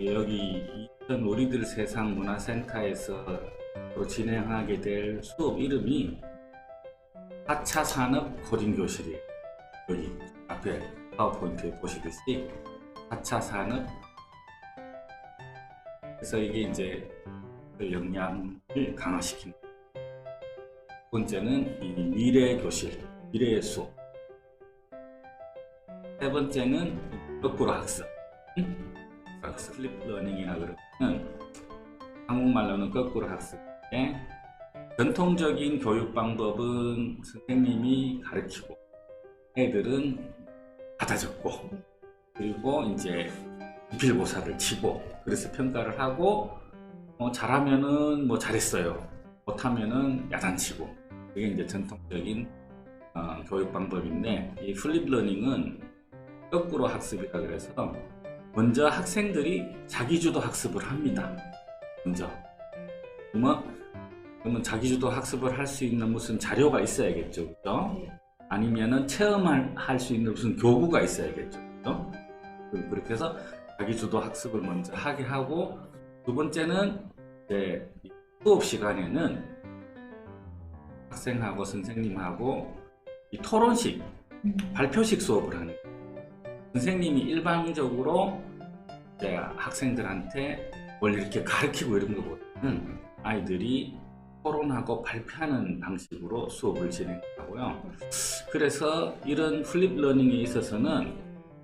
여기 이천 우리들 세상 문화센터에서 또 진행하게 될 수업 이름이 4차 산업 코딩 교실이에요. 여기 앞에 파워포인트에 보시듯이 4차 산업 그래서 이게 이제 그 역량을 강화시키는 두 번째는 이 미래 교실, 미래의 수업 세 번째는 거꾸로 학습 응? 학습 슬립 러닝이라 그러면 한국말로는 거꾸로 학습인데 전통적인 교육 방법은 선생님이 가르치고 애들은 받아 적고 그리고 이제 기필고사를 치고 그래서 평가를 하고 어, 잘하면은 뭐 잘했어요. 못하면은 야단치고. 그게 이제 전통적인 어, 교육 방법인데 이 플립 러닝은 거꾸로 학습이라 그래서 먼저 학생들이 자기주도 학습을 합니다. 먼저 그러면, 그러면 자기주도 학습을 할 수 있는 무슨 자료가 있어야겠죠, 그죠? 아니면은 체험할 할 수 있는 무슨 교구가 있어야겠죠, 그죠? 그- 그렇게 해서 자기주도 학습을 먼저 하게 하고 두 번째는 이제 이 수업 시간에는 학생하고 선생님하고 이 토론식 발표식 수업을 하는 거예요. 선생님이 일방적으로 이제 학생들한테 뭘 이렇게 가르치고 이런 것보다는 아이들이 토론하고 발표하는 방식으로 수업을 진행하고요. 그래서 이런 플립 러닝에 있어서는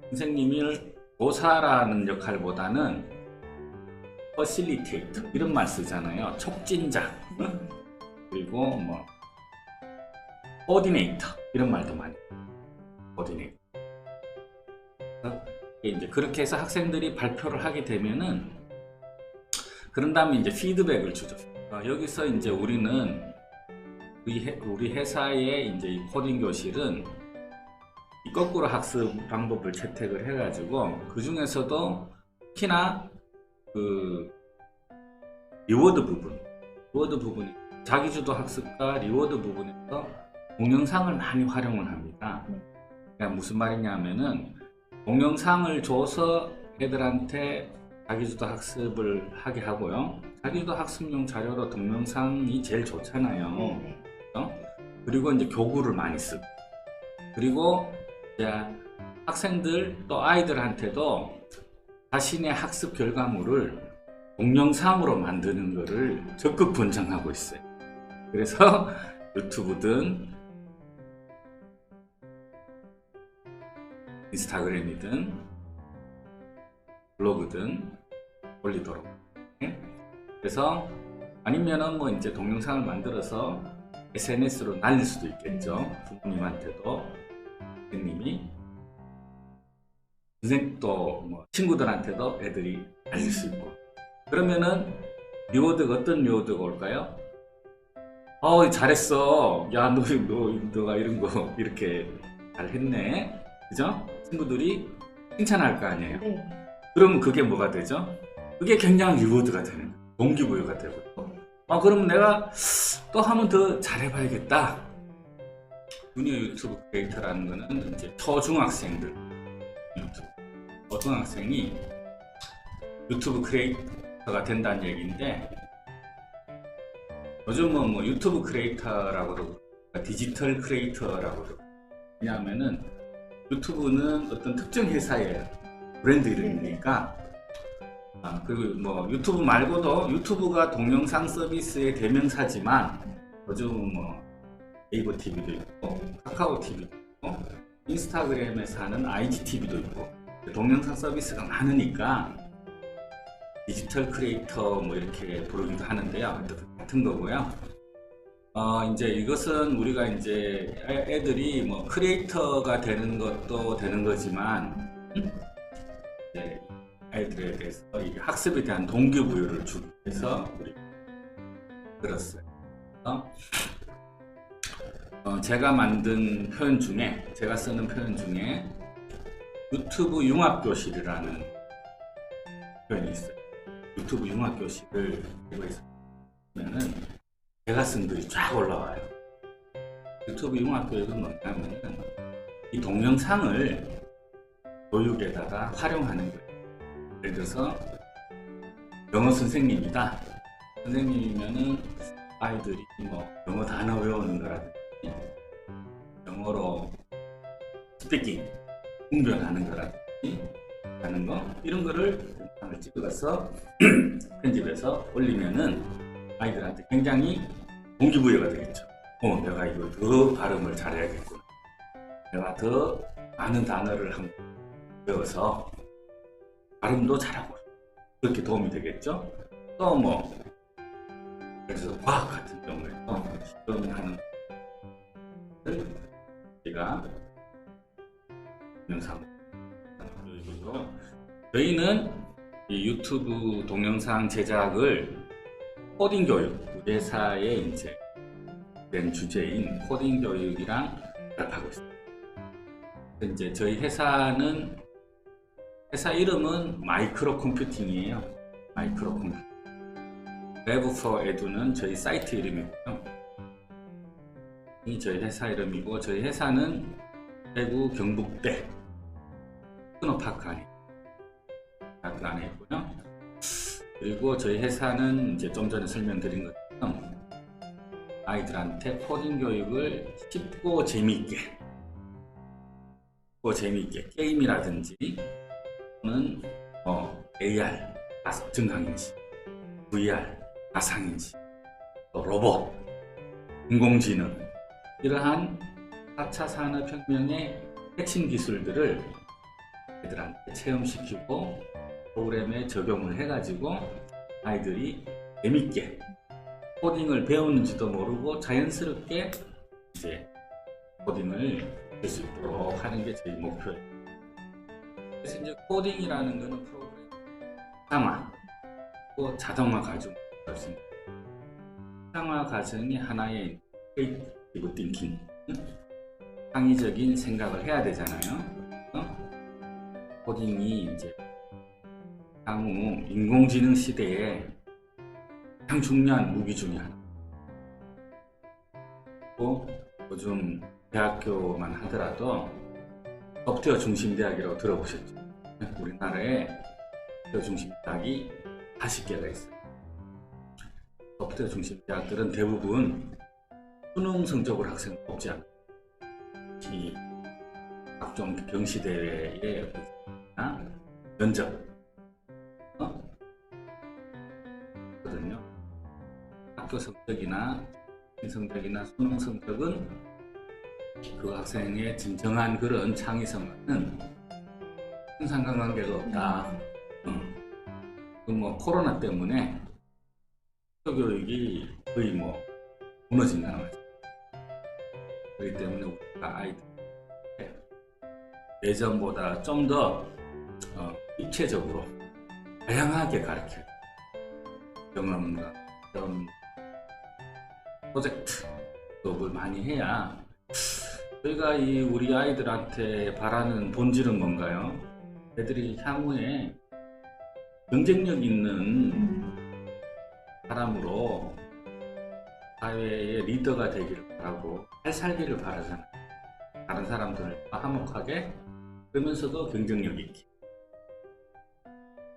선생님이 교사라는 역할보다는 퍼실리테이터 이런 말 쓰잖아요. 촉진자 그리고 뭐 코디네이터 이런 말도 많이 코디네이터 이제 그렇게 해서 학생들이 발표를 하게 되면은 그런 다음에 이제 피드백을 주죠. 어, 여기서 이제 우리는 우리, 회, 회사의 이제 이 코딩 교실은 이 거꾸로 학습 방법을 채택을 해가지고 그 중에서도 특히나 그 리워드 부분, 리워드 부분이 자기주도 학습과 리워드 부분에서 동영상을 많이 활용을 합니다. 그러니까 무슨 말이냐면은 동영상을 줘서 애들한테 자기주도 학습을 하게 하고요. 자기주도 학습용 자료로 동영상이 제일 좋잖아요. 네. 어? 그리고 이제 교구를 많이 쓰고 그리고 이제 학생들 또 아이들한테도 자신의 학습 결과물을 동영상으로 만드는 것을 적극 권장하고 있어요. 그래서 유튜브든 인스타그램이든 블로그든 올리도록. 예? 그래서 아니면은 뭐 이제 동영상을 만들어서 SNS로 날릴 수도 있겠죠. 부모님한테도 선생님이 선생 또뭐 친구들한테도 애들이 알릴 수 있고 그러면은 리워드가 어떤 리워드가 올까요? 어 잘했어 야너 너, 너가 이런 거 이렇게 잘했네 그죠? 친구들이 칭찬할 거 아니에요 네. 그러면 그게 뭐가 되죠? 그게 굉장한 리워드가 되는 거예요. 동기부여가 되고 아 그럼 내가 또 하면 더 잘해봐야겠다 주니어 유튜브 크리에이터라는 거는 이제 초중학생들 유튜브 초등학생이 유튜브 크리에이터가 된다는 얘기인데 요즘은 뭐 유튜브 크리에이터라고 그러고 디지털 크리에이터라고 그러고 왜냐하면은 유튜브는 어떤 특정 회사의 브랜드 이름이니까 아, 그리고 뭐 유튜브 말고도 유튜브가 동영상 서비스의 대명사지만 요즘 뭐 네이버 TV도 있고 카카오 TV도 있고 인스타그램에서 하는 IGTV도 있고 동영상 서비스가 많으니까 디지털 크리에이터 뭐 이렇게 부르기도 하는데요. 같은 거고요. 어, 이제 이것은 우리가 이제 애- 애들이 뭐 크리에이터가 되는 것도 되는 거지만 이제 아이들에 대해서 이 학습에 대한 동기부여를 주기 위해서 들었어요. 그래서 어, 제가 만든 표현 중에 제가 쓰는 표현 중에 유튜브 융합교실이라는 표현이 있어요. 유튜브 융합교실을 이거 있으면은 글이 쫙 올라와요. 유튜브 융합교육은 뭐냐면은 이 동영상을 교육에다가 활용하는 거예요. 예를 들어서 영어 선생님이다. 선생님이면은 아이들이 뭐 영어 단어 외우는 거라든지 영어로 스피킹 공변하는 거라든지 하는 거 이런 거를 영상을 찍어서 편집해서 올리면은 아이들한테 굉장히 동기부여가 되겠죠. 어, 내가 이거 더 발음을 잘해야겠구나. 내가 더 많은 단어를 한 배워서 발음도 잘하고 그렇게 도움이 되겠죠. 또 뭐 그래서 과학 같은 경우에 또 실험하는 것을 제가 영상 보여주고 저희는 이 유튜브 동영상 제작을 코딩 교육 회사의 이제 된 주제인 코딩 교육이랑 하고 있습니다. 이제 저희 회사는 회사 이름은 마이크로 컴퓨팅이에요. 마이크로 컴퓨팅. 웨브 포 에두는 저희 사이트 이름이고요. 이 저희 회사 이름이고 저희 회사는 대구 경북대 스노파크 안에 안에 있고요. 그리고 저희 회사는 이제 좀 전에 설명드린 것처럼 아이들한테 코딩 교육을 쉽고 재미있게 쉽고 재미있게 게임이라든지 또는 어, AR 증강인지 VR 가상인지 또 로봇 인공지능 이러한 4차 산업혁명의 핵심 기술들을 애들한테 체험시키고 프로그램에 적용을 해가지고 아이들이 재밌게 코딩을 배우는지도 모르고 자연스럽게 이제 코딩을 할 수 있도록 하는 게 저희 목표예요. 그래서 이제 코딩이라는 거는 프로그램 자동화, 또 자동화 할수 있는 자동화 과정이 하나의 크리에이티브 띵킹, 창의적인 생각을 해야 되잖아요. 어? 코딩이 이제 향후 인공지능 시대에 가장 중요한 무기 중에 하나. 또 요즘 대학교만 하더라도 소프트웨어 중심 대학이라고 들어보셨죠? 우리나라에 소프트웨어 중심 대학이 40개가 있어요. 소프트웨어 중심 대학들은 대부분 수능 성적으로 학생 뽑지. 이 각종 경시대회에 면접 학교 성적이나 성적이나 수능 성적은 그 학생의 진정한 그런 창의성과는 큰 상관관계가 없다. 음. 그뭐 코로나 때문에 학교 교육이 거의 뭐 무너진다는 거죠. 그렇기 때문에 우리가 아이들 예전보다 좀더 어, 입체적으로 다양하게 가르쳐 경험과 그런 프로젝트 수업을 많이 해야 저희가 이 우리 아이들한테 바라는 본질은 뭔가요? 애들이 향후에 경쟁력 있는 사람으로 사회의 리더가 되기를 바라고 잘 살기를 바라잖아요. 다른 사람들과 화목하게 그러면서도 경쟁력 있게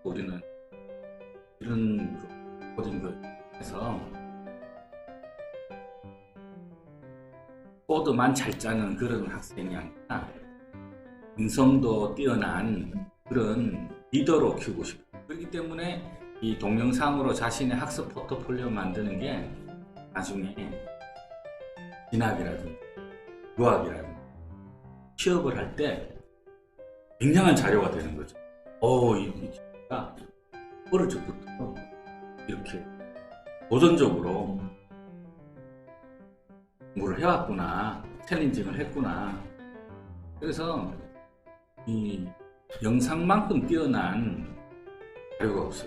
우리는 이런 그 코딩 교육에서 코드만 잘 짜는 그런 학생이 아니라 인성도 뛰어난 그런 리더로 키우고 싶어요. 그렇기 때문에 이 동영상으로 자신의 학습 포트폴리오 만드는 게 나중에 진학이라든지 유학이라든지 취업을 할 때 굉장한 자료가 되는 거죠. 어, 이 친구가 어릴 적부터 이렇게 도전적으로 공부를 해왔구나, 챌린징을 했구나. 그래서 이 영상만큼 뛰어난 자료가 없어요.